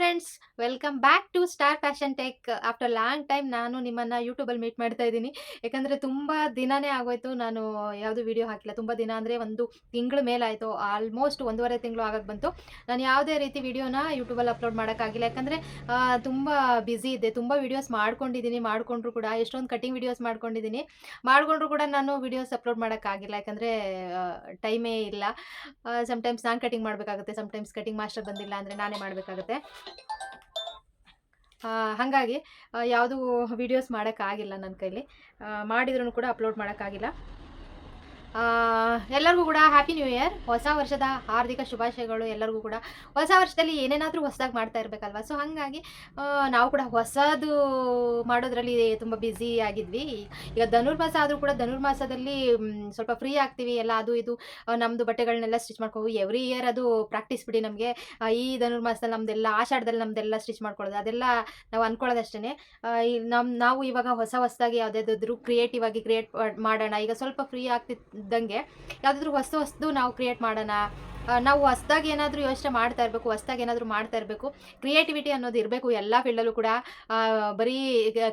friends. Friends welcome back to star fashion tech after long time ನಾನು ನಿಮ್ಮನ್ನು ಯೂಟ್ಯೂಬಲ್ಲಿ meet ಮಾಡ್ತಾ ಇದ್ದೀನಿ. ಯಾಕಂದರೆ ತುಂಬ ದಿನನೇ ಆಗೋಯ್ತು. ನಾನು ಯಾವುದು ವಿಡಿಯೋ ಹಾಕಿಲ್ಲ. ತುಂಬ ದಿನ ಅಂದರೆ ಒಂದು ತಿಂಗಳ ಮೇಲಾಯಿತು ಆಲ್ಮೋಸ್ಟ್ ಒಂದೂವರೆ ತಿಂಗಳು ಆಗಕ್ಕೆ ಬಂತು. ನಾನು ಯಾವುದೇ ರೀತಿ ವಿಡಿಯೋನ ಯೂಟ್ಯೂಬಲ್ಲಿ ಅಪ್ಲೋಡ್ ಮಾಡೋಕ್ಕಾಗಿಲ್ಲ ಯಾಕಂದರೆ ತುಂಬ ಬ್ಯುಸಿ ಇದೆ ತುಂಬ ವೀಡಿಯೋಸ್ ಮಾಡ್ಕೊಂಡಿದ್ದೀನಿ. ಮಾಡಿಕೊಂಡ್ರು ಕೂಡ ಎಷ್ಟೊಂದು ಕಟಿಂಗ್ ವೀಡಿಯೋಸ್ ಮಾಡ್ಕೊಂಡಿದ್ದೀನಿ. ಮಾಡಿಕೊಂಡ್ರು ಕೂಡ ನಾನು ವೀಡಿಯೋಸ್ ಅಪ್ಲೋಡ್ ಮಾಡೋಕ್ಕಾಗಿಲ್ಲ ಯಾಕಂದರೆ ಟೈಮೇ ಇಲ್ಲ. ಸಮ್ಟೈಮ್ಸ್ ನಾನು ಕಟಿಂಗ್ ಮಾಡಬೇಕಾಗುತ್ತೆ. ಸಮ್ಟೈಮ್ಸ್ ಕಟಿಂಗ್ ಮಾಸ್ಟರ್ ಬಂದಿಲ್ಲ ಅಂದರೆ ನಾನೇ ಮಾಡಬೇಕಾಗುತ್ತೆ. ಹಾಗಾಗಿ ಯಾವುದೂ ವೀಡಿಯೋಸ್ ಮಾಡೋಕ್ಕಾಗಿಲ್ಲ ನನ್ನ ಕೈಲಿ. ಮಾಡಿದ್ರೂ ಕೂಡ ಅಪ್ಲೋಡ್ ಮಾಡೋಕ್ಕಾಗಿಲ್ಲ. ಎಲ್ಲರಿಗೂ ಕೂಡ ಹ್ಯಾಪಿ ನ್ಯೂ ಇಯರ್ ಹೊಸ ವರ್ಷದ ಹಾರ್ದಿಕ ಶುಭಾಶಯಗಳು ಎಲ್ಲರಿಗೂ ಕೂಡ. ಹೊಸ ವರ್ಷದಲ್ಲಿ ಏನೇನಾದರೂ ಹೊಸದಾಗಿ ಮಾಡ್ತಾ ಇರಬೇಕಲ್ವ? ಸೊ ಹಾಗಾಗಿ ನಾವು ಕೂಡ ಹೊಸದು ಮಾಡೋದ್ರಲ್ಲಿ ತುಂಬ ಬ್ಯುಸಿ ಆಗಿದ್ವಿ. ಈಗ ಧನುರ್ಮಾಸ ಆದರೂ ಕೂಡ ಧನುರ್ಮಾಸದಲ್ಲಿ ಸ್ವಲ್ಪ ಫ್ರೀ ಆಗ್ತೀವಿ. ಎಲ್ಲ ಅದು ಇದು ನಮ್ಮದು ಬಟ್ಟೆಗಳನ್ನೆಲ್ಲ ಸ್ಟಿಚ್ ಮಾಡ್ಕೊಬೋದು ಎವ್ರಿ ಇಯರ್ ಅದು ಪ್ರಾಕ್ಟೀಸ್ ಬಿಡಿ ನಮಗೆ. ಈ ಧನುರ್ಮಾಸದಲ್ಲಿ ನಮ್ಮದೆಲ್ಲ ಆಷಾಢದಲ್ಲಿ ನಮ್ಮದೆಲ್ಲ ಸ್ಟಿಚ್ ಮಾಡ್ಕೊಳ್ಳೋದು. ಅದೆಲ್ಲ ನಾವು ಅಂದ್ಕೊಳ್ಳೋದಷ್ಟೇ ನಮ್ಮ ನಾವು ಇವಾಗ ಹೊಸ ಹೊಸದಾಗಿ ಯಾವುದಾದ್ರು ಕ್ರಿಯೇಟಿವ್ ಆಗಿ ಕ್ರಿಯೇಟ್ ಮಾಡೋಣ. ಈಗ ಸ್ವಲ್ಪ ಫ್ರೀ ಆಗ್ತಿದ್ದಂಗೆ ಯಾವುದಾದ್ರೂ ಹೊಸ ಹೊಸದು ನಾವು ಕ್ರಿಯೇಟ್ ಮಾಡೋಣ ನಾವು ಹೊಸ್ದಾಗಿ ಏನಾದರೂ ಯೋಚನೆ ಮಾಡ್ತಾ ಇರಬೇಕು, ಹೊಸ್ದಾಗಿ ಏನಾದರೂ ಮಾಡ್ತಾ ಇರಬೇಕು ಕ್ರಿಯೇಟಿವಿಟಿ ಅನ್ನೋದು ಇರಬೇಕು, ಎಲ್ಲ ಫೀಲ್ಡಲ್ಲೂ ಕೂಡ ಬರೀ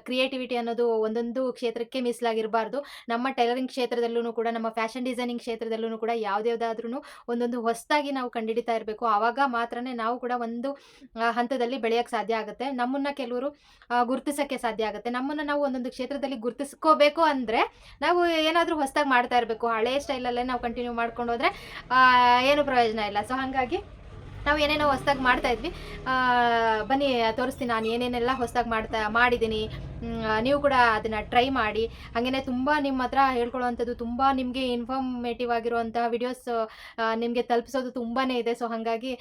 ಕ್ರಿಯೇಟಿವಿಟಿ ಅನ್ನೋದು ಒಂದೊಂದು ಕ್ಷೇತ್ರಕ್ಕೆ ಮೀಸಲಾಗಿರಬಾರ್ದು. ನಮ್ಮ ಟೈಲರಿಂಗ್ ಕ್ಷೇತ್ರದಲ್ಲೂ ಕೂಡ, ನಮ್ಮ ಫ್ಯಾಷನ್ ಡಿಸೈನಿಂಗ್ ಕ್ಷೇತ್ರದಲ್ಲೂ ಕೂಡ ಯಾವುದ್ಯಾವುದಾದ್ರೂ ಒಂದೊಂದು ಹೊಸದಾಗಿ ನಾವು ಕಂಡುಹಿಡಿತಾ ಇರಬೇಕು. ಆವಾಗ ಮಾತ್ರನೇ ನಾವು ಕೂಡ ಒಂದು ಹಂತದಲ್ಲಿ ಬೆಳೆಯೋಕ್ಕೆ ಸಾಧ್ಯ ಆಗುತ್ತೆ. ನಮ್ಮನ್ನು ಕೆಲವರು ಗುರುತಿಸೋಕ್ಕೆ ಸಾಧ್ಯ ಆಗುತ್ತೆ. ನಮ್ಮನ್ನು ನಾವು ಒಂದೊಂದು ಕ್ಷೇತ್ರದಲ್ಲಿ ಗುರುತಿಸ್ಕೋಬೇಕು ಅಂದರೆ, ನಾವು ಏನಾದರೂ ಹೊಸದಾಗಿ ಮಾಡ್ತಾ ಇರಬೇಕು. ಹಳೆಯ ಸ್ಟೈಲಲ್ಲೇ ನಾವು ಕಂಟಿನ್ಯೂ ಮಾಡ್ಕೊಂಡು ಹೋದರೆ ಏನು ಪ್ರಯೋಜನ ಇಲ್ಲ. ಸೊ ಹಾಗಾಗಿ ನಾವು ಏನೇನೋ ಹೊಸ್ದಾಗಿ ಮಾಡ್ತಾ ಇದ್ವಿ. ಬನ್ನಿ, ತೋರಿಸ್ತೀನಿ ನಾನು ಏನೇನೆಲ್ಲ ಹೊಸ್ದಾಗಿ ಮಾಡ್ತಾ, ಮಾಡಿದ್ದೀನಿ. ನೀವು ಕೂಡ ಅದನ್ನು ಟ್ರೈ ಮಾಡಿ. ಹಾಗೆಯೇ ತುಂಬ ನಿಮ್ಮ ಹತ್ರ ಹೇಳ್ಕೊಳ್ಳುವಂಥದ್ದು ತುಂಬ ನಿಮಗೆ ಇನ್ಫಾರ್ಮೇಟಿವ್ ಆಗಿರುವಂತಹ ವಿಡಿಯೋಸ್ ನಿಮಗೆ ತಲುಪಿಸೋದು ತುಂಬಾ ಇದೆ. ಸೊ ಹಾಗಾಗಿ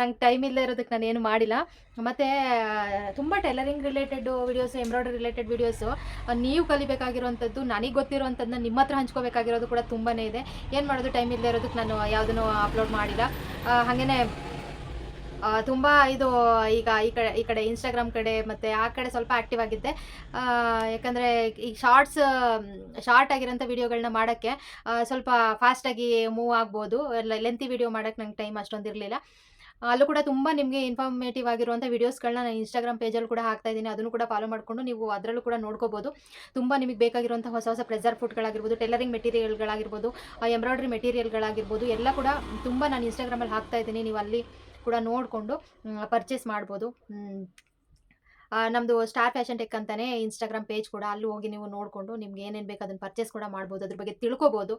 ನಂಗೆ ಟೈಮ್ ಇಲ್ಲದೆ ಇರೋದಕ್ಕೆ ನಾನು ಏನು ಮಾಡಿಲ್ಲ. ಮತ್ತು ತುಂಬ tailoring related videos embroidery related videos ನೀವು ಕಲಿಬೇಕಾಗಿರುವಂಥದ್ದು, ನನಗೆ ಗೊತ್ತಿರುವಂಥದ್ದನ್ನ ನಿಮ್ಮ ಹತ್ರ ಹಂಚ್ಕೋಬೇಕಾಗಿರೋದು ಕೂಡ ತುಂಬಾ ಇದೆ. ಏನು ಮಾಡೋದು ಟೈಮ್ ಇಲ್ಲದೆ ಇರೋದಕ್ಕೆ ನಾನು ಯಾವುದನ್ನು ಅಪ್ಲೋಡ್ ಮಾಡಿಲ್ಲ. ಹಾಗೆಯೇ ತುಂಬ ಇದು ಈಗ ಈ ಕಡೆ ಈ ಕಡೆ ಇನ್ಸ್ಟಾಗ್ರಾಮ್ ಕಡೆ ಮತ್ತು ಆ ಕಡೆ ಸ್ವಲ್ಪ ಆ್ಯಕ್ಟಿವ್ ಆಗಿದ್ದೆ. ಯಾಕಂದರೆ ಈ ಶಾರ್ಟ್ಸ್ ಶಾರ್ಟ್ ಆಗಿರೋಂಥ ವೀಡಿಯೋಗಳನ್ನ ಮಾಡೋಕ್ಕೆ ಸ್ವಲ್ಪ ಫಾಸ್ಟಾಗಿ ಮೂವ್ ಆಗ್ಬೋದು. ಲೆಂತಿ ವಿಡಿಯೋ ಮಾಡೋಕ್ಕೆ ನಂಗೆ ಟೈಮ್ ಅಷ್ಟೊಂದು ಇರಲಿಲ್ಲ. ಅಲ್ಲೂ ಕೂಡ ತುಂಬ ನಿಮಗೆ ಇನ್ಫಾರ್ಮೇಟಿವ್ ಆಗಿರುವಂಥ ವೀಡಿಯೋಸ್ಗಳನ್ನ ನಾನು ಇನ್ಸ್ಟಾಗ್ರಾಮ್ ಪೇಜಲ್ಲಿ ಕೂಡ ಹಾಕ್ತಾ ಇದ್ದೀನಿ. ಅದನ್ನು ಕೂಡ ಫಾಲೋ ಮಾಡಿಕೊಂಡು ನೀವು ಅದರಲ್ಲೂ ಕೂಡ ನೋಡ್ಕೋಬೋದು. ತುಂಬ ನಿಮಗೆ ಬೇಕಾಗಿರುವಂಥ ಹೊಸ ಹೊಸ ಪ್ರೆಸರ್ ಫುಡ್ಗಳಾಗಿರ್ಬೋದು ಟೈಲರಿಂಗ್ ಮೆಟೀರಿಯಲ್ಗಳಾಗಿರ್ಬೋದು ಎಂಬ್ರಾಯ್ಡ್ರಿ ಮೆಟೀರಿಯಲ್ಗಳಾಗಿರ್ಬೋದು ಎಲ್ಲ ಕೂಡ ತುಂಬ ನಾನು ಇನ್ಸ್ಟಾಗ್ರಾಮಲ್ಲಿ ಹಾಕ್ತಾ ಇದ್ದೀನಿ. ನೀವು ಅಲ್ಲಿ ಕೂಡ ನೋಡಿಕೊಂಡು ಪರ್ಚೇಸ್ ಮಾಡ್ಬೋದು. ನಮ್ಮದು ಸ್ಟಾರ್ ಫ್ಯಾಷನ್ ಟೆಕ್ ಅಂತಲೇ ಇನ್ಸ್ಟಾಗ್ರಾಮ್ ಪೇಜ್ ಕೂಡ ಅಲ್ಲೂ ಹೋಗಿ ನೀವು ನೋಡಿಕೊಂಡು ನಿಮ್ಗೆ ಏನೇನು ಬೇಕು ಅದನ್ನು ಪರ್ಚೇಸ್ ಕೂಡ ಮಾಡ್ಬೋದು. ಅದ್ರ ಬಗ್ಗೆ ತಿಳ್ಕೊಬೋದು.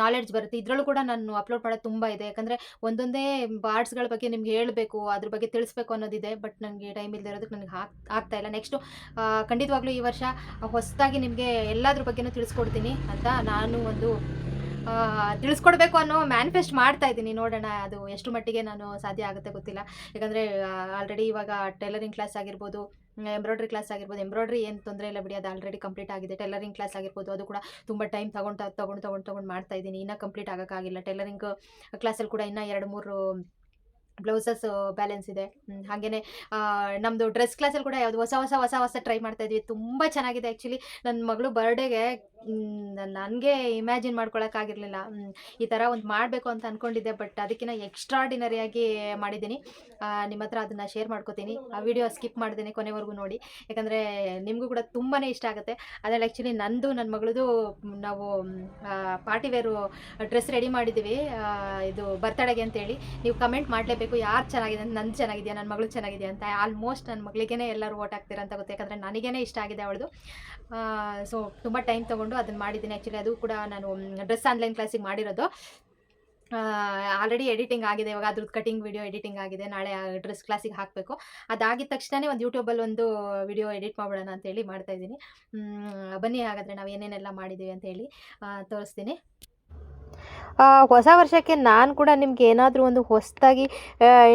ನಾಲೆಡ್ಜ್ ಬರುತ್ತೆ. ಇದರಲ್ಲೂ ಕೂಡ ನಾನು ಅಪ್ಲೋಡ್ ಮಾಡೋದು ತುಂಬ ಇದೆ. ಯಾಕಂದರೆ ಒಂದೊಂದೇ ಬಾರ್ಡ್ಸ್ಗಳ ಬಗ್ಗೆ ನಿಮ್ಗೆ ಹೇಳಬೇಕು, ಅದ್ರ ಬಗ್ಗೆ ತಿಳಿಸ್ಬೇಕು ಅನ್ನೋದಿದೆ. ಬಟ್ ನನಗೆ ಟೈಮ್ ಇಲ್ಲದೆ ಇರೋದಕ್ಕೆ ನನಗೆ ಆಗ್ತಾ ಇಲ್ಲ. ನೆಕ್ಸ್ಟು ಖಂಡಿತವಾಗ್ಲೂ ಈ ವರ್ಷ ಹೊಸದಾಗಿ ನಿಮಗೆ ಎಲ್ಲದ್ರ ಬಗ್ಗೆನೂ ತಿಳಿಸ್ಕೊಡ್ತೀನಿ ಅಂತ ನಾನು ಒಂದು ತಿಳಿಸ್ಕೊಡ್ಬೇಕು ಅನ್ನೋ ಮ್ಯಾನಿಫೆಸ್ಟ್ ಮಾಡ್ತಾ ಇದ್ದೀನಿ. ನೋಡೋಣ, ಅದು ಎಷ್ಟು ಮಟ್ಟಿಗೆ ನಾನು ಸಾಧ್ಯ ಆಗುತ್ತೆ ಗೊತ್ತಿಲ್ಲ. ಯಾಕಂದರೆ ಆಲ್ರೆಡಿ ಇವಾಗ ಟೈಲರಿಂಗ್ ಕ್ಲಾಸ್ ಆಗಿರ್ಬೋದು ಎಂಬ್ರಾಯ್ಡ್ರಿ ಕ್ಲಾಸ್ ಆಗಿರ್ಬೋದು. ಎಂಬ್ರಾಯ್ಡ್ರಿ ಏನು ತೊಂದರೆ ಇಲ್ಲ ಬಿಡಿ, ಅದು ಆಲ್ರೆಡಿ ಕಂಪ್ಲೀಟ್ ಆಗಿದೆ. ಟೈಲರಿಂಗ್ ಕ್ಲಾಸ್ ಆಗಿರ್ಬೋದು, ಅದು ಕೂಡ ತುಂಬ ಟೈಮ್ ತಗೊಂಡು ತಗೊಂಡು, ತೊಗೊಂಡು ತೊಗೊಂಡು ಮಾಡ್ತಾ ಇದ್ದೀನಿ. ಇನ್ನೂ ಕಂಪ್ಲೀಟ್ ಆಗೋಕ್ಕಾಗಿಲ್ಲ. ಟೈಲರಿಂಗ್ ಕ್ಲಾಸಲ್ಲಿ ಕೂಡ ಇನ್ನೂ ಎರಡು, ಮೂರು ಬ್ಲೌಸಸ್ ಬ್ಯಾಲೆನ್ಸ್ ಇದೆ. ಹಾಗೆಯೇ ನಮ್ಮದು ಡ್ರೆಸ್ ಕ್ಲಾಸಲ್ಲಿ ಕೂಡ ಯಾವುದು ಹೊಸ ಹೊಸ ಹೊಸ ಹೊಸ ಟ್ರೈ ಮಾಡ್ತಾ ಇದ್ವಿ. ತುಂಬ ಚೆನ್ನಾಗಿದೆ ಆ್ಯಕ್ಚುಲಿ ನನ್ನ ಮಗಳು ಬರ್ಡೇಗೆ ನನಗೆ ಇಮ್ಯಾಜಿನ್ ಮಾಡ್ಕೊಳಕ್ಕಾಗಿರಲಿಲ್ಲ ಈ ಥರ ಒಂದು ಮಾಡಬೇಕು ಅಂತ ಅಂದ್ಕೊಂಡಿದ್ದೆ ಬಟ್ ಅದಕ್ಕಿಂತ ಎಕ್ಸ್ಟ್ರಾಡಿನರಿಯಾಗಿ ಮಾಡಿದ್ದೀನಿ. ನಿಮ್ಮ ಹತ್ರ ಅದನ್ನು ಶೇರ್ ಮಾಡ್ಕೋತೀನಿ. ಆ ವಿಡಿಯೋ ಸ್ಕಿಪ್ ಮಾಡಿದ್ದೀನಿ ಕೊನೆವರೆಗೂ ನೋಡಿ. ಯಾಕಂದರೆ ನಿಮಗೂ ಕೂಡ ತುಂಬಾ ಇಷ್ಟ ಆಗುತ್ತೆ. ಅದರಲ್ಲಿ ಆ್ಯಕ್ಚುಲಿ ನಂದು ನನ್ನ ಮಗಳದು ನಾವು ಪಾರ್ಟಿ ವೇರು ಡ್ರೆಸ್ ರೆಡಿ ಮಾಡಿದ್ದೀವಿ. ಇದು ಬರ್ತಡೆಗೆ ಅಂತೇಳಿ. ನೀವು ಕಮೆಂಟ್ ಮಾಡಲೇಬೇಕು. ಯಾರು ಚೆನ್ನಾಗಿದೆ ಅಂತ ನಂದು ಚೆನ್ನಾಗಿದೆಯಾ ನನ್ನ ಮಗಳು ಚೆನ್ನಾಗಿದೆಯಾ ಅಂತ. ಆಲ್ಮೋಸ್ಟ್ ನನ್ನ ಮಗಳಿಗೇ ಎಲ್ಲರೂ ಓಟ್ ಹಾಕ್ತೀರಂತ ಗೊತ್ತು. ಯಾಕಂದರೆ ನನಗೇ ಇಷ್ಟ ಆಗಿದೆ ಅವಳದು. ಸೊ ತುಂಬ ಟೈಮ್ ತೊಗೊಂಡು ಅದನ್ನು ಮಾಡಿದ್ದೀನಿ. ಆ್ಯಕ್ಚುಲಿ ಅದು ಕೂಡ ನಾನು ಡ್ರೆಸ್ ಆನ್ಲೈನ್ ಕ್ಲಾಸಿಗೆ ಮಾಡಿರೋದು. ಆಲ್ರೆಡಿ ಎಡಿಟಿಂಗ್ ಆಗಿದೆ. ಇವಾಗ ಅದ್ರದ್ದು ಕಟಿಂಗ್ ವಿಡಿಯೋ ಎಡಿಟಿಂಗ್ ಆಗಿದೆ. ನಾಳೆ ಡ್ರೆಸ್ ಕ್ಲಾಸಿಗೆ ಹಾಕಬೇಕು. ಅದಾಗಿದ ತಕ್ಷಣವೇ ಒಂದು ಯೂಟ್ಯೂಬಲ್ಲಿ ಒಂದು ವಿಡಿಯೋ ಎಡಿಟ್ ಮಾಡೋಣ ಅಂತೇಳಿ ಮಾಡ್ತಾಯಿದ್ದೀನಿ ಬನ್ನಿ ಹಾಗಾದರೆ ನಾವು ಏನೇನೆಲ್ಲ ಮಾಡಿದ್ದೀವಿ ಅಂತೇಳಿ ಆ, ತೋರಿಸ್ತೀನಿ. ಆ, ಹೊಸ ವರ್ಷಕ್ಕೆ ನಾನು ಕೂಡ ನಿಮ್ಗೆ ಏನಾದರೂ ಒಂದು ಹೊಸದಾಗಿ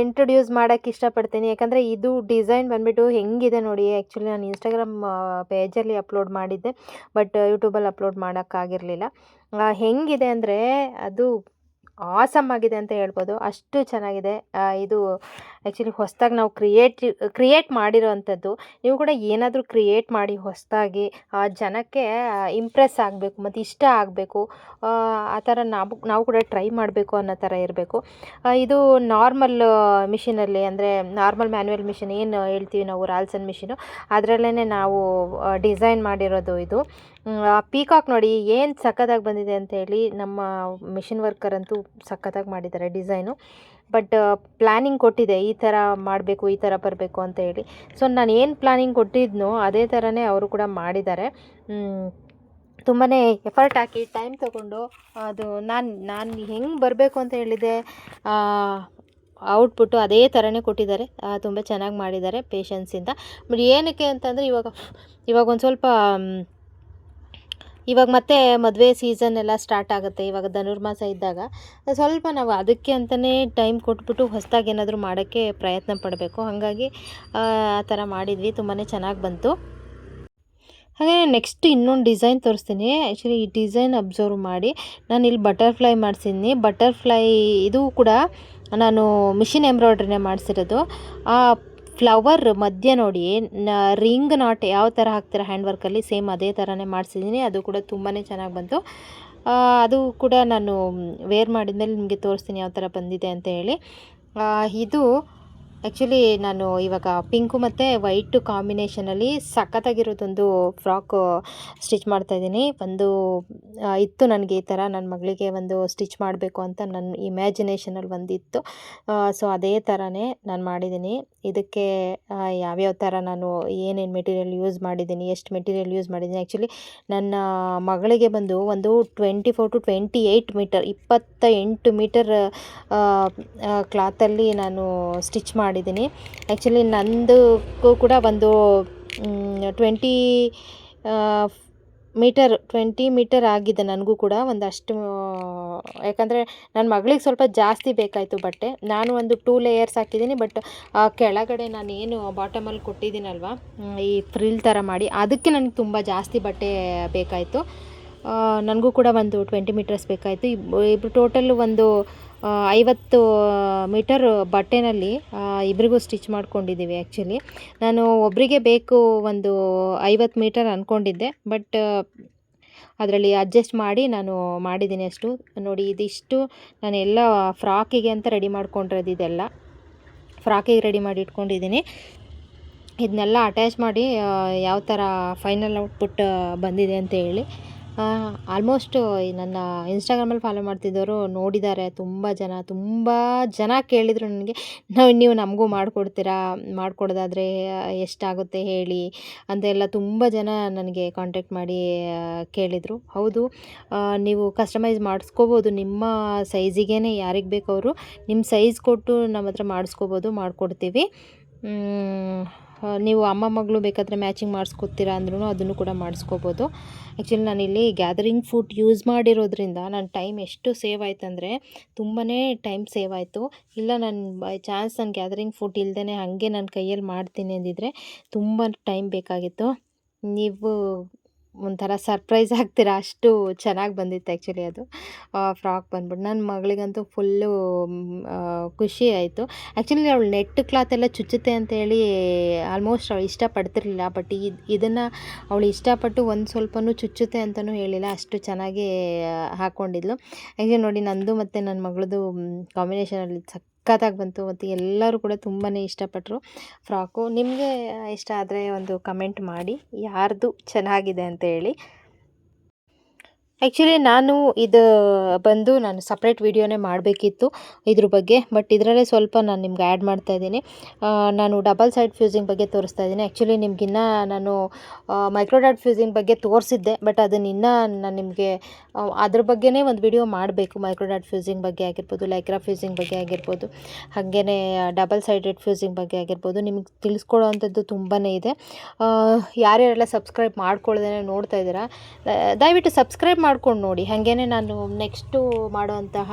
ಇಂಟ್ರೊಡ್ಯೂಸ್ ಮಾಡೋಕ್ಕೆ ಇಷ್ಟಪಡ್ತೀನಿ. ಯಾಕಂದರೆ ಇದು ಡಿಸೈನ್ ಬಂದುಬಿಟ್ಟು ಹೆಂಗಿದೆ ನೋಡಿ ಆ್ಯಕ್ಚುಲಿ ನಾನು ಇನ್ಸ್ಟಾಗ್ರಾಮ್ ಪೇಜಲ್ಲಿ ಅಪ್ಲೋಡ್ ಮಾಡಿದ್ದೆ. ಬಟ್ ಯೂಟ್ಯೂಬಲ್ಲಿ ಅಪ್ಲೋಡ್ ಮಾಡೋಕ್ಕಾಗಿರಲಿಲ್ಲ ಹೆಂಗಿದೆ ಅಂದರೆ ಅದು ಆಸಮ್ ಆಗಿದೆ ಅಂತ ಹೇಳ್ಬೋದು. ಅಷ್ಟು ಚೆನ್ನಾಗಿದೆ. ಇದು ಆ್ಯಕ್ಚುಲಿ ಹೊಸದಾಗಿ ನಾವು ಕ್ರಿಯೇಟ್ ಕ್ರಿಯೇಟ್ ಮಾಡಿರೋವಂಥದ್ದು ನೀವು ಕೂಡ ಏನಾದರೂ ಕ್ರಿಯೇಟ್ ಮಾಡಿ ಹೊಸದಾಗಿ ಜನಕ್ಕೆ ಇಂಪ್ರೆಸ್ ಆಗಬೇಕು, ಮತ್ತು ಇಷ್ಟ ಆಗಬೇಕು, ಆ ಥರ ನಾವು ನಾವು ಕೂಡ ಟ್ರೈ ಮಾಡಬೇಕು ಅನ್ನೋ ಥರ ಇರಬೇಕು. ಇದು ನಾರ್ಮಲ್ ಮಿಷಿನಲ್ಲಿ ಅಂದರೆ ನಾರ್ಮಲ್ ಮ್ಯಾನ್ಯುವಲ್ ಮಿಷಿನ್ ಏನು ಹೇಳ್ತೀವಿ ನಾವು, ರಾಲ್ಸನ್ ಮಿಷಿನು ಅದರಲ್ಲೇ ನಾವು ಡಿಸೈನ್ ಮಾಡಿರೋದು ಇದು. ಪೀಕಾಕ್ ನೋಡಿ ಏನು ಸಖತ್ತಾಗಿ ಬಂದಿದೆ ಅಂತ ಹೇಳಿ ನಮ್ಮ ಮಿಷಿನ್ ವರ್ಕರ್ ಅಂತೂ ಸಖತ್ತಾಗಿ ಮಾಡಿದ್ದಾರೆ ಡಿಸೈನು. ಬಟ್ ಪ್ಲ್ಯಾನಿಂಗ್ ಕೊಟ್ಟಿದೆ, ಈ ಥರ ಮಾಡಬೇಕು, ಈ ಥರ ಬರಬೇಕು ಅಂತ ಹೇಳಿ. ಸೊ ನಾನು ಏನು ಪ್ಲ್ಯಾನಿಂಗ್ ಕೊಟ್ಟಿದ್ನೋ, ಅದೇ ಥರನೇ ಅವರು ಕೂಡ ಮಾಡಿದ್ದಾರೆ. ತುಂಬಾ ಎಫರ್ಟ್ ಹಾಕಿ ಟೈಮ್ ತೊಗೊಂಡು, ಅದು ನಾನು ನಾನು ಹೆಂಗೆ ಬರಬೇಕು ಅಂತ ಹೇಳಿದೆ ಔಟ್ಪುಟ್ಟು ಅದೇ ಥರನೇ ಕೊಟ್ಟಿದ್ದಾರೆ. ತುಂಬ ಚೆನ್ನಾಗಿ ಮಾಡಿದ್ದಾರೆ ಪೇಷನ್ಸಿಂದ ಬಟ್ ಏನಕ್ಕೆ ಅಂತಂದರೆ, ಇವಾಗ ಇವಾಗ ಒಂದು ಸ್ವಲ್ಪ ಇವಾಗ ಮತ್ತೆ ಮದುವೆ ಸೀಸನ್ ಎಲ್ಲ ಸ್ಟಾರ್ಟ್ ಆಗುತ್ತೆ, ಇವಾಗ ಧನುರ್ಮಾಸ ಇದ್ದಾಗ. ಸ್ವಲ್ಪ ನಾವು ಅದಕ್ಕೆ ಅಂತಲೇ ಟೈಮ್ ಕೊಟ್ಬಿಟ್ಟು ಹೊಸದಾಗಿ ಏನಾದರೂ ಮಾಡೋಕ್ಕೆ ಪ್ರಯತ್ನ ಪಡಬೇಕು. ಹಾಗಾಗಿ, ಆ ಥರ ಮಾಡಿದ್ವಿ. ತುಂಬಾ ಚೆನ್ನಾಗಿ ಬಂತು. ಹಾಗೆ ನೆಕ್ಸ್ಟ್ ಇನ್ನೊಂದು ಡಿಸೈನ್ ತೋರಿಸ್ತೀನಿ. ಆ್ಯಕ್ಚುಲಿ ಈ ಡಿಸೈನ್ ಅಬ್ಸರ್ವ್ ಮಾಡಿ. ನಾನು ಇಲ್ಲಿ ಬಟರ್ಫ್ಲೈ ಮಾಡಿಸಿದ್ನಿ. ಬಟರ್ಫ್ಲೈ ಇದು ಕೂಡ ನಾನು ಮಿಷಿನ್ ಎಂಬ್ರಾಯ್ಡ್ರಿನೇ ಮಾಡಿಸಿರೋದು. ಆ ಫ್ಲವರ್ ಮಧ್ಯ ನೋಡಿ ರಿಂಗ್ ನಾಟ್ ಯಾವ ಥರ ಹಾಕ್ತೀರಾ ಹ್ಯಾಂಡ್ ವರ್ಕಲ್ಲಿ ಸೇಮ್ ಅದೇ ಥರನೇ ಮಾಡಿಸಿದ್ದೀನಿ. ಅದು ಕೂಡ ತುಂಬಾ ಚೆನ್ನಾಗಿ ಬಂತು. ಅದು ಕೂಡ ನಾನು ವೇರ್ ಮಾಡಿದ್ಮೇಲೆ ನಿಮಗೆ ತೋರಿಸ್ತೀನಿ ಯಾವ ಥರ ಬಂದಿದೆ ಅಂತ ಹೇಳಿ. ಇದು ಆ್ಯಕ್ಚುಲಿ ನಾನು ಇವಾಗ ಪಿಂಕು ಮತ್ತು ವೈಟು ಕಾಂಬಿನೇಷನಲ್ಲಿ ಸಖತ್ತಾಗಿರೋದೊಂದು ಫ್ರಾಕು ಸ್ಟಿಚ್ ಮಾಡ್ತಾಯಿದ್ದೀನಿ ಒಂದು ಇತ್ತು ನನಗೆ ಈ ಥರ ನನ್ನ ಮಗಳಿಗೆ ಒಂದು ಸ್ಟಿಚ್ ಮಾಡಬೇಕು ಅಂತ ನನ್ನ ಇಮ್ಯಾಜಿನೇಷನಲ್ಲಿ ಒಂದಿತ್ತು. ಸೊ ಅದೇ ಥರನೇ ನಾನು ಮಾಡಿದ್ದೀನಿ. ಇದಕ್ಕೆ ಯಾವ್ಯಾವ ಥರ ನಾನು ಏನೇನು ಮೆಟೀರಿಯಲ್ ಯೂಸ್ ಮಾಡಿದ್ದೀನಿ, ಎಷ್ಟು ಮೆಟೀರಿಯಲ್ ಯೂಸ್ ಮಾಡಿದ್ದೀನಿ. ಆ್ಯಕ್ಚುಲಿ ನನ್ನ ಮಗಳಿಗೆ ಬಂದು ಒಂದು twenty four to twenty eight meter ಇಪ್ಪತ್ತ ಎಂಟು ಮೀಟರ್ ಕ್ಲಾತಲ್ಲಿ ನಾನು ಸ್ಟಿಚ್ ಮಾಡಿದ್ದೀನಿ. ಆ್ಯಕ್ಚುಲಿ ನಂದಕ್ಕೂ ಕೂಡ ಒಂದು ಟ್ವೆಂಟಿ ಮೀಟರ್ ಟ್ವೆಂಟಿ ಮೀಟರ್ ಆಗಿದೆ ನನಗೂ ಕೂಡ ಒಂದಷ್ಟು, ಯಾಕಂದರೆ ನನ್ನ ಮಗಳಿಗೆ ಸ್ವಲ್ಪ ಜಾಸ್ತಿ ಬೇಕಾಯಿತು ಬಟ್ಟೆ. ನಾನು ಒಂದು ಟೂ ಲೇಯರ್ಸ್ ಹಾಕಿದ್ದೀನಿ ಬಟ್ ಕೆಳಗಡೆ ನಾನು ಏನು ಬಾಟಮಲ್ಲಿ ಕೊಟ್ಟಿದ್ದೀನಲ್ವ ಈ ಫ್ರಿಲ್ ಥರ ಮಾಡಿ, ಅದಕ್ಕೆ ನನಗೆ ತುಂಬ ಜಾಸ್ತಿ ಬಟ್ಟೆ ಬೇಕಾಯಿತು. ನನಗೂ ಕೂಡ ಒಂದು ಟ್ವೆಂಟಿ ಮೀಟರ್ಸ್ ಬೇಕಾಯಿತು. ಇಬ್ಬರು ಟೋಟಲ್ ಒಂದು ಐವತ್ತು ಮೀಟರ್ ಬಟ್ಟೆನಲ್ಲಿ ಇಬ್ಬರಿಗೂ ಸ್ಟಿಚ್ ಮಾಡ್ಕೊಂಡಿದ್ದೀವಿ ಆ್ಯಕ್ಚುಲಿ ನಾನು ಒಬ್ಬರಿಗೆ ಬೇಕು ಒಂದು ಐವತ್ತು ಮೀಟರ್ ಅಂದ್ಕೊಂಡಿದ್ದೆ ಬಟ್ ಅದರಲ್ಲಿ ಅಡ್ಜಸ್ಟ್ ಮಾಡಿ ನಾನು ಮಾಡಿದ್ದೀನಿ ಅಷ್ಟು. ನೋಡಿ, ಇದಿಷ್ಟು ನಾನು ಎಲ್ಲ ಫ್ರಾಕಿಗೆ ಅಂತ ರೆಡಿ ಮಾಡ್ಕೊಂಡಿರೋದು ಇದೆಲ್ಲ. ಫ್ರಾಕಿಗೆ ರೆಡಿ ಮಾಡಿ ಇಟ್ಕೊಂಡಿದ್ದೀನಿ. ಇದನ್ನೆಲ್ಲ ಅಟ್ಯಾಚ್ ಮಾಡಿ ಯಾವ ಥರ ಫೈನಲ್ ಔಟ್ಪುಟ್ ಬಂದಿದೆ ಅಂತ ಹೇಳಿ. ಆಲ್ಮೋಸ್ಟ್ ನನ್ನ ಇನ್ಸ್ಟಾಗ್ರಾಮಲ್ಲಿ ಫಾಲೋ ಮಾಡ್ತಿದ್ದವರು ನೋಡಿದ್ದಾರೆ ತುಂಬ ಜನ ತುಂಬ ಜನ ಕೇಳಿದರು ನನಗೆ, ನಾವು ನೀವು ನಮಗೂ ಮಾಡಿಕೊಡ್ತೀರಾ? ಮಾಡಿಕೊಡೋದಾದ್ರೆ ಎಷ್ಟಾಗುತ್ತೆ ಹೇಳಿ? ಅಂತೆಲ್ಲ ತುಂಬ ಜನ ನನಗೆ ಕಾಂಟ್ಯಾಕ್ಟ್ ಮಾಡಿ ಕೇಳಿದರು. ಹೌದು ನೀವು ಕಸ್ಟಮೈಸ್ ಮಾಡಿಸ್ಕೋಬೋದು. ನಿಮ್ಮ ಸೈಜಿಗೇ ಯಾರಿಗೆ ಬೇಕವರು ನಿಮ್ಮ ಸೈಜ್ ಕೊಟ್ಟು ನಮ್ಮ ಹತ್ರ ಮಾಡಿಸ್ಕೋಬೋದು, ಮಾಡಿಕೊಡ್ತೀವಿ. ನೀವು ಅಮ್ಮ ಮಗಳು ಬೇಕಾದರೆ ಮ್ಯಾಚಿಂಗ್ ಮಾಡಿಸ್ಕೊತೀರಾ ಅಂದ್ರೂ ಅದನ್ನು ಕೂಡ ಮಾಡಿಸ್ಕೋಬೋದು. ಆ್ಯಕ್ಚುಲಿ ನಾನಿಲ್ಲಿ ಗ್ಯಾದರಿಂಗ್ ಫುಡ್ ಯೂಸ್ ಮಾಡಿರೋದ್ರಿಂದ ನನ್ನ ಟೈಮ್ ಎಷ್ಟು ಸೇವ್ ಆಯ್ತು ಅಂದರೆ ತುಂಬಾ ಟೈಮ್ ಸೇವ್ ಆಯಿತು. ಇಲ್ಲ ನಾನು ಬೈ ಚಾನ್ಸ್ ನಾನು ಗ್ಯಾದರಿಂಗ್ ಫುಡ್ ಇಲ್ಲದೇ ಹಾಗೆ ನನ್ನ ಕೈಯಲ್ಲಿ ಮಾಡ್ತೀನಿ ಅಂದಿದ್ರೆ ತುಂಬ ಟೈಮ್ ಬೇಕಾಗಿತ್ತು. ನೀವು ಒಂಥರ ಸರ್ಪ್ರೈಸ್ ಆಗ್ತೀರ? ಅಷ್ಟು ಚೆನ್ನಾಗಿ ಬಂದಿತ್ತು ಆ್ಯಕ್ಚುಲಿ ಅದು. ಫ್ರಾಕ್ ಬಂದ್ಬಿಟ್ಟು ನನ್ನ ಮಗಳಿಗಂತೂ ಫುಲ್ಲು ಖುಷಿ ಆಯಿತು. ಆ್ಯಕ್ಚುಲಿ ಅವಳು ನೆಟ್ ಕ್ಲಾತ್ ಎಲ್ಲ ಚುಚ್ಚುತ್ತೆ ಅಂತೇಳಿ ಆಲ್ಮೋಸ್ಟ್ ಅವಳು ಇಷ್ಟಪಡ್ತಿರ್ಲಿಲ್ಲ ಬಟ್ ಇದು, ಇದನ್ನು ಅವಳು ಇಷ್ಟಪಟ್ಟು ಒಂದು ಸ್ವಲ್ಪನೂ ಚುಚ್ಚುತ್ತೆ ಅಂತಲೂ ಹೇಳಿಲ್ಲ, ಅಷ್ಟು ಚೆನ್ನಾಗಿ ಹಾಕ್ಕೊಂಡಿದ್ಲು ಆ್ಯಕ್ಚುಲಿ ನೋಡಿ ನಂದು ಮತ್ತು ನನ್ನ ಮಗಳದು ಕಾಂಬಿನೇಷನಲ್ಲಿ ಸಖತ್ತಾಗಿ ಬಂತು ಮತ್ತು ಎಲ್ಲರೂ ಕೂಡ ತುಂಬಾ ಇಷ್ಟಪಟ್ಟರು ಫ್ರಾಕು, ನಿಮಗೆ ಇಷ್ಟ ಆದರೆ ಒಂದು ಕಮೆಂಟ್ ಮಾಡಿ. ಯಾರದು ಚೆನ್ನಾಗಿದೆ ಅಂತ ಹೇಳಿ. ಆ್ಯಕ್ಚುಲಿ ನಾನು ಇದು ಬಂದು ನಾನು ಸಪ್ರೇಟ್ ವೀಡಿಯೋನೇ ಮಾಡಬೇಕಿತ್ತು ಇದ್ರ ಬಗ್ಗೆ ಬಟ್ ಇದರಲ್ಲೇ ಸ್ವಲ್ಪ ನಾನು ನಿಮ್ಗೆ ಆ್ಯಡ್ ಮಾಡ್ತಾ ಇದ್ದೀನಿ. ನಾನು ಡಬಲ್ ಸೈಡ್ ಫ್ಯೂಸಿಂಗ್ ಬಗ್ಗೆ ತೋರಿಸ್ತಾ ಇದ್ದೀನಿ. ಆ್ಯಕ್ಚುಲಿ ನಿಮ್ಗಿನ್ನ ನಾನು ಮೈಕ್ರೋಡಾಟ್ ಫ್ಯೂಸಿಂಗ್ ಬಗ್ಗೆ ತೋರಿಸಿದ್ದೆ ಬಟ್ ಅದನ್ನ ಇನ್ನೂ ನಾನು ನಿಮಗೆ ಅದ್ರ ಬಗ್ಗೆನೇ ಒಂದು ವಿಡಿಯೋ ಮಾಡಬೇಕು. ಮೈಕ್ರೋಡಾಟ್ ಫ್ಯೂಸಿಂಗ್ ಬಗ್ಗೆ ಆಗಿರ್ಬೋದು ಲೈಕ್ರಾ ಫ್ಯೂಸಿಂಗ್ ಬಗ್ಗೆ ಆಗಿರ್ಬೋದು ಹಾಗೆಯೇ ಡಬಲ್ ಸೈಡೆಡ್ ಫ್ಯೂಸಿಂಗ್ ಬಗ್ಗೆ ಆಗಿರ್ಬೋದು, ನಿಮ್ಗೆ ತಿಳಿಸ್ಕೊಡೋ ಅಂಥದ್ದು ತುಂಬಾ ಇದೆ. ಯಾರ್ಯಾರೆಲ್ಲ ಸಬ್ಸ್ಕ್ರೈಬ್ ಮಾಡ್ಕೊಳ್ದೇ ನೋಡ್ತಾ ಇದ್ದೀರಾ ದಯವಿಟ್ಟು ಸಬ್ಸ್ಕ್ರೈಬ್ ಮಾಡ್ಕೊಂಡು ನೋಡಿ. ಹಾಗೇನೆ ನಾನು ನೆಕ್ಸ್ಟು ಮಾಡುವಂತಹ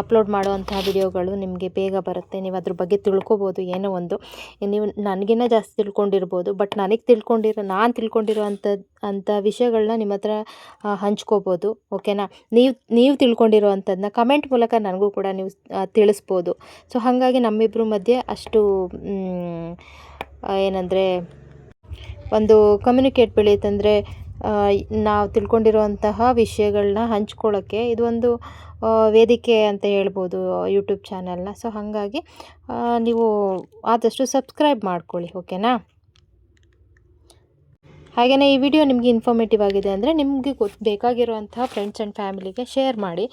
ಅಪ್ಲೋಡ್ ಮಾಡುವಂತಹ ವಿಡಿಯೋಗಳು ನಿಮಗೆ ಬೇಗ ಬರುತ್ತೆ. ನೀವು ಅದ್ರ ಬಗ್ಗೆ ತಿಳ್ಕೊಬೋದು ಏನೋ ಒಂದು. ನೀವು ನನಗಿನ್ನ ಜಾಸ್ತಿ ತಿಳ್ಕೊಂಡಿರ್ಬೋದು ಬಟ್ ನನಗೆ ತಿಳ್ಕೊಂಡಿರೋ, ನಾನು ತಿಳ್ಕೊಂಡಿರೋ ಅಂಥದ್ದು ಅಂಥ ವಿಷಯಗಳನ್ನ ನಿಮ್ಮ ಹತ್ರ ಹಂಚ್ಕೋಬೋದು. ಓಕೆನಾ ನೀವು ನೀವು ತಿಳ್ಕೊಂಡಿರೋ ಅಂಥದ್ದನ್ನ ಕಮೆಂಟ್ ಮೂಲಕ ನನಗೂ ಕೂಡ ನೀವು ತಿಳಿಸ್ಬೋದು. ಸೊ ಹಾಗಾಗಿ ನಮ್ಮಿಬ್ಬರ ಮಧ್ಯೆ ಅಷ್ಟು ಏನಂದರೆ, ಒಂದು ಕಮ್ಯುನಿಕೇಟ್ ಬೆಳೆಯುತ್ತಂದರೆ ನಾವು ತಿಳ್ಕೊಂಡಿರುವಂತಹ ವಿಷಯಗಳನ್ನ ಹಂಚ್ಕೊಳ್ಳೋಕ್ಕೆ ಇದು ಒಂದು ವೇದಿಕೆ ಅಂತ ಹೇಳ್ಬೋದು ಯೂಟ್ಯೂಬ್ ಚಾನಲ್ನ. ಸೊ ಹಾಗಾಗಿ ನೀವು ಆದಷ್ಟು ಸಬ್ಸ್ಕ್ರೈಬ್ ಮಾಡ್ಕೊಳ್ಳಿ, ಓಕೆನಾ? ಹಾಗೆಯೇ ಈ ವಿಡಿಯೋ ನಿಮಗೆ ಇನ್ಫಾರ್ಮೇಟಿವ್ ಆಗಿದೆ ಅಂದರೆ ನಿಮಗೆ ಗೊತ್ತು ಬೇಕಾಗಿರುವಂತಹ ಫ್ರೆಂಡ್ಸ್ ಆ್ಯಂಡ್ ಫ್ಯಾಮಿಲಿಗೆ ಶೇರ್ ಮಾಡಿ.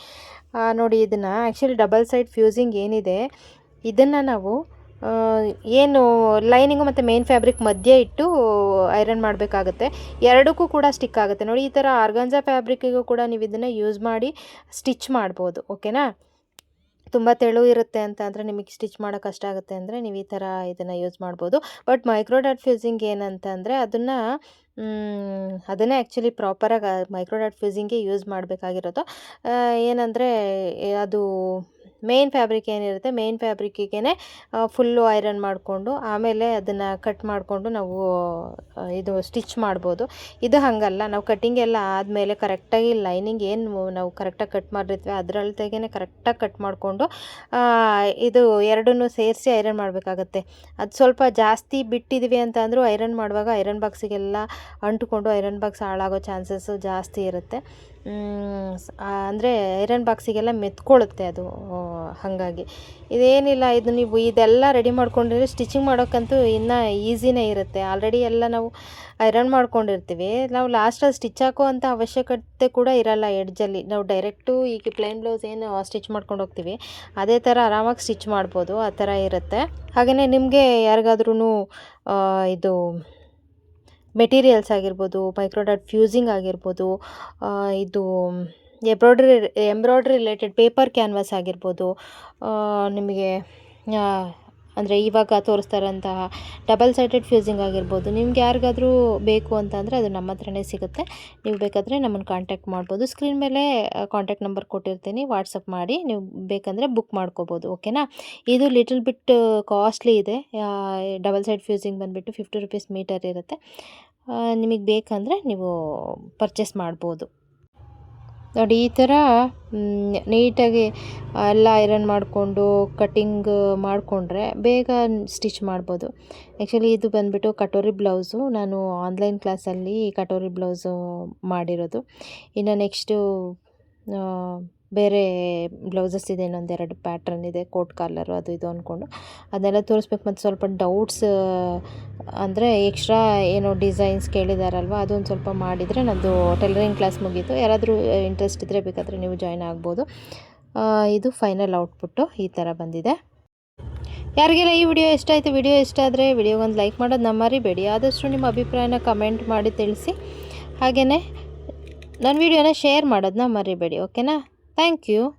ನೋಡಿ, ಇದನ್ನು ಆ್ಯಕ್ಚುಲಿ ಡಬಲ್ ಸೈಡ್ ಫ್ಯೂಸಿಂಗ್ ಏನಿದೆ, ಇದನ್ನು ನಾವು ಏನು ಲೈನಿಂಗು ಮತ್ತು ಮೇನ್ ಫ್ಯಾಬ್ರಿಕ್ ಮಧ್ಯೆ ಇಟ್ಟು ಐರನ್ ಮಾಡಬೇಕಾಗುತ್ತೆ. ಎರಡಕ್ಕೂ ಕೂಡ ಸ್ಟಿಕ್ ಆಗುತ್ತೆ. ನೋಡಿ, ಈ ಥರ ಆರ್ಗಂಜಾ ಫ್ಯಾಬ್ರಿಕ್ಕಿಗೂ ಕೂಡ ನೀವು ಇದನ್ನು ಯೂಸ್ ಮಾಡಿ ಸ್ಟಿಚ್ ಮಾಡ್ಬೋದು ಓಕೆನಾ ತುಂಬ ತೆಳು ಇರುತ್ತೆ ಅಂತ ಅಂದರೆ ನಿಮಗೆ ಸ್ಟಿಚ್ ಮಾಡೋಕೆ ಕಷ್ಟ ಆಗುತ್ತೆ ಅಂದರೆ ನೀವು ಈ ಥರ ಇದನ್ನು ಯೂಸ್ ಮಾಡ್ಬೋದು. ಬಟ್ ಮೈಕ್ರೋಡಾಟ್ ಫ್ಯೂಸಿಂಗ್ ಏನಂತಂದರೆ ಅದನ್ನು ಅದನ್ನೇ ಆ್ಯಕ್ಚುಲಿ ಪ್ರಾಪರಾಗಿ ಮೈಕ್ರೋಡಾಟ್ ಫ್ಯೂಸಿಂಗ್ಗೆ ಯೂಸ್ ಮಾಡಬೇಕಾಗಿರೋದು. ಏನಂದರೆ ಅದು ಮೇನ್ ಫ್ಯಾಬ್ರಿಕ್ ಏನಿರುತ್ತೆ ಮೇನ್ ಫ್ಯಾಬ್ರಿಕ್ಕಿಗೆ ಫುಲ್ಲು ಐರನ್ ಮಾಡಿಕೊಂಡು, ಆಮೇಲೆ ಅದನ್ನು ಕಟ್ ಮಾಡಿಕೊಂಡು ನಾವು ಇದು ಸ್ಟಿಚ್ ಮಾಡ್ಬೋದು. ಇದು ಹಾಗಲ್ಲ, ನಾವು ಕಟ್ಟಿಂಗ್ ಎಲ್ಲ ಆದಮೇಲೆ ಕರೆಕ್ಟಾಗಿ ಲೈನಿಂಗ್ ಏನು ನಾವು ಕರೆಕ್ಟಾಗಿ ಕಟ್ ಮಾಡಿರ್ತೀವಿ ಅದರಲ್ತೆಗೆ ಕರೆಕ್ಟಾಗಿ ಕಟ್ ಮಾಡಿಕೊಂಡು ಇದು ಎರಡನ್ನೂ ಸೇರಿಸಿ ಐರನ್ ಮಾಡಬೇಕಾಗತ್ತೆ. ಅದು ಸ್ವಲ್ಪ ಜಾಸ್ತಿ ಬಿಟ್ಟಿದ್ವಿ ಅಂತ ಅಂದರೂ ಐರನ್ ಮಾಡುವಾಗ ಐರನ್ ಬಾಕ್ಸಿಗೆಲ್ಲ ಅಂಟುಕೊಂಡು ಐರನ್ ಬಾಕ್ಸ್ ಹಾಳಾಗೋ ಚಾನ್ಸಸ್ಸು ಜಾಸ್ತಿ ಇರುತ್ತೆ. ಅಂದರೆ ಐರನ್ ಬಾಕ್ಸಿಗೆಲ್ಲ ಮೆತ್ಕೊಳ್ಳುತ್ತೆ ಅದು ಹಾಗಾಗಿ. ಇದೇನಿಲ್ಲ, ಇದು ನೀವು ಇದೆಲ್ಲ ರೆಡಿ ಮಾಡ್ಕೊಂಡಿದ್ರೆ ಸ್ಟಿಚಿಂಗ್ ಮಾಡೋಕ್ಕಂತೂ ಇನ್ನೂ ಈಸಿನೇ ಇರುತ್ತೆ. ಆಲ್ರೆಡಿ ಎಲ್ಲ ನಾವು ಐರನ್ ಮಾಡ್ಕೊಂಡಿರ್ತೀವಿ. ನಾವು ಲಾಸ್ಟಲ್ಲಿ ಸ್ಟಿಚ್ ಹಾಕೋ ಅಂಥ ಅವಶ್ಯಕತೆ ಕೂಡ ಇರಲ್ಲ ಎಡ್ಜಲ್ಲಿ. ನಾವು ಡೈರೆಕ್ಟು ಈಗ ಪ್ಲೇನ್ ಬ್ಲೌಸ್ ಏನು ಸ್ಟಿಚ್ ಮಾಡ್ಕೊಂಡು ಹೋಗ್ತೀವಿ. ಅದೇ ಥರ ಆರಾಮಾಗಿ ಸ್ಟಿಚ್ ಮಾಡ್ಬೋದು, ಆ ಥರ ಇರುತ್ತೆ. ಹಾಗೆಯೇ ನಿಮಗೆ ಯಾರಿಗಾದ್ರೂ ಇದು ಮೆಟೀರಿಯಲ್ಸ್ ಆಗಿರ್ಬೋದು ಮೈಕ್ರೋಡಾಟ್ ಫ್ಯೂಸಿಂಗ್ ಆಗಿರ್ಬೋದು ಇದು embroidery embroidery related paper canvas ಆಗಿರ್ಬೋದು ನಿಮಗೆ ಅಂದರೆ ಇವಾಗ ತೋರಿಸ್ತಾರಂತಹ ಡಬಲ್ ಸೈಡೆಡ್ ಫ್ಯೂಸಿಂಗ್ ಆಗಿರ್ಬೋದು. ನಿಮ್ಗೆ ಯಾರಿಗಾದರೂ ಬೇಕು ಅಂತ ಅಂದರೆ ಅದು ನಮ್ಮ ಹತ್ರನೇ ಸಿಗುತ್ತೆ. ನೀವು ಬೇಕಾದರೆ ನಮ್ಮನ್ನು ಕಾಂಟ್ಯಾಕ್ಟ್ ಮಾಡ್ಬೋದು. ಸ್ಕ್ರೀನ್ ಮೇಲೆ ಕಾಂಟ್ಯಾಕ್ಟ್ ನಂಬರ್ ಕೊಟ್ಟಿರ್ತೀನಿ. ವಾಟ್ಸಪ್ ಮಾಡಿ ನೀವು ಬೇಕಂದರೆ ಬುಕ್ ಮಾಡ್ಕೋಬೋದು ಓಕೆನಾ ಇದು ಲಿಟಲ್ ಬಿಟ್ ಕಾಸ್ಟ್ಲಿ ಇದೆ. ಡಬಲ್ ಸೈಡ್ ಫ್ಯೂಸಿಂಗ್ ಬಂದುಬಿಟ್ಟು ಫಿಫ್ಟಿ ರುಪೀಸ್ ಮೀಟರ್ ಇರುತ್ತೆ. ನಿಮಗೆ ಬೇಕಂದರೆ ನೀವು ಪರ್ಚೇಸ್ ಮಾಡ್ಬೋದು. ನೋಡಿ, ಈ ಥರ ನೀಟಾಗಿ ಎಲ್ಲ ಐರನ್ ಮಾಡಿಕೊಂಡು ಕಟ್ಟಿಂಗ್ ಮಾಡಿಕೊಂಡ್ರೆ ಬೇಗ ಸ್ಟಿಚ್ ಮಾಡ್ಬೋದು. ಆ್ಯಕ್ಚುಲಿ ಇದು ಬಂದುಬಿಟ್ಟು ಕಟೋರಿ ಬ್ಲೌಸು. ನಾನು ಆನ್ಲೈನ್ ಕ್ಲಾಸಲ್ಲಿ ಕಟೋರಿ ಬ್ಲೌಸು ಮಾಡಿರೋದು. ಇನ್ನು ನೆಕ್ಸ್ಟು ಬೇರೆ ಬ್ಲೌಸಸ್ ಇದೆ ಇನ್ನೊಂದೆರಡು ಪ್ಯಾಟ್ರನ್ ಇದೆ ಕೋಟ್ ಕಾಲರು ಅದು ಇದು ಅಂದ್ಕೊಂಡು ಅದನ್ನೆಲ್ಲ ತೋರಿಸ್ಬೇಕು. ಮತ್ತು ಸ್ವಲ್ಪ ಡೌಟ್ಸ್ ಅಂದರೆ ಎಕ್ಸ್ಟ್ರಾ ಏನೋ ಡಿಸೈನ್ಸ್ ಕೇಳಿದಾರಲ್ವ, ಅದೊಂದು ಸ್ವಲ್ಪ ಮಾಡಿದರೆ ನಂದು ಟೈಲರಿಂಗ್ ಕ್ಲಾಸ್ ಮುಗೀತು. ಯಾರಾದರೂ ಇಂಟ್ರೆಸ್ಟ್ ಇದ್ದರೆ ಬೇಕಾದರೆ ನೀವು ಜಾಯ್ನ್ ಆಗ್ಬೋದು. ಇದು ಫೈನಲ್ ಔಟ್ಪುಟ್ಟು ಈ ಥರ ಬಂದಿದೆ. ಯಾರಿಗೆಲ್ಲ ಈ ವಿಡಿಯೋ ಇಷ್ಟ ಆಯಿತು ವಿಡಿಯೋ ಇಷ್ಟ ಆದರೆ ವಿಡಿಯೋಗೊಂದು ಲೈಕ್ ಮಾಡೋದು ನಮ್ಮ ಮರಿಬೇಡಿ ಆದಷ್ಟು ನಿಮ್ಮ ಅಭಿಪ್ರಾಯನ ಕಮೆಂಟ್ ಮಾಡಿ ತಿಳಿಸಿ. ಹಾಗೆಯೇ ನನ್ನ ವಿಡಿಯೋನ ಶೇರ್ ಮಾಡೋದನ್ನ ಮರಿಬೇಡಿ ಓಕೆನಾ Thank you.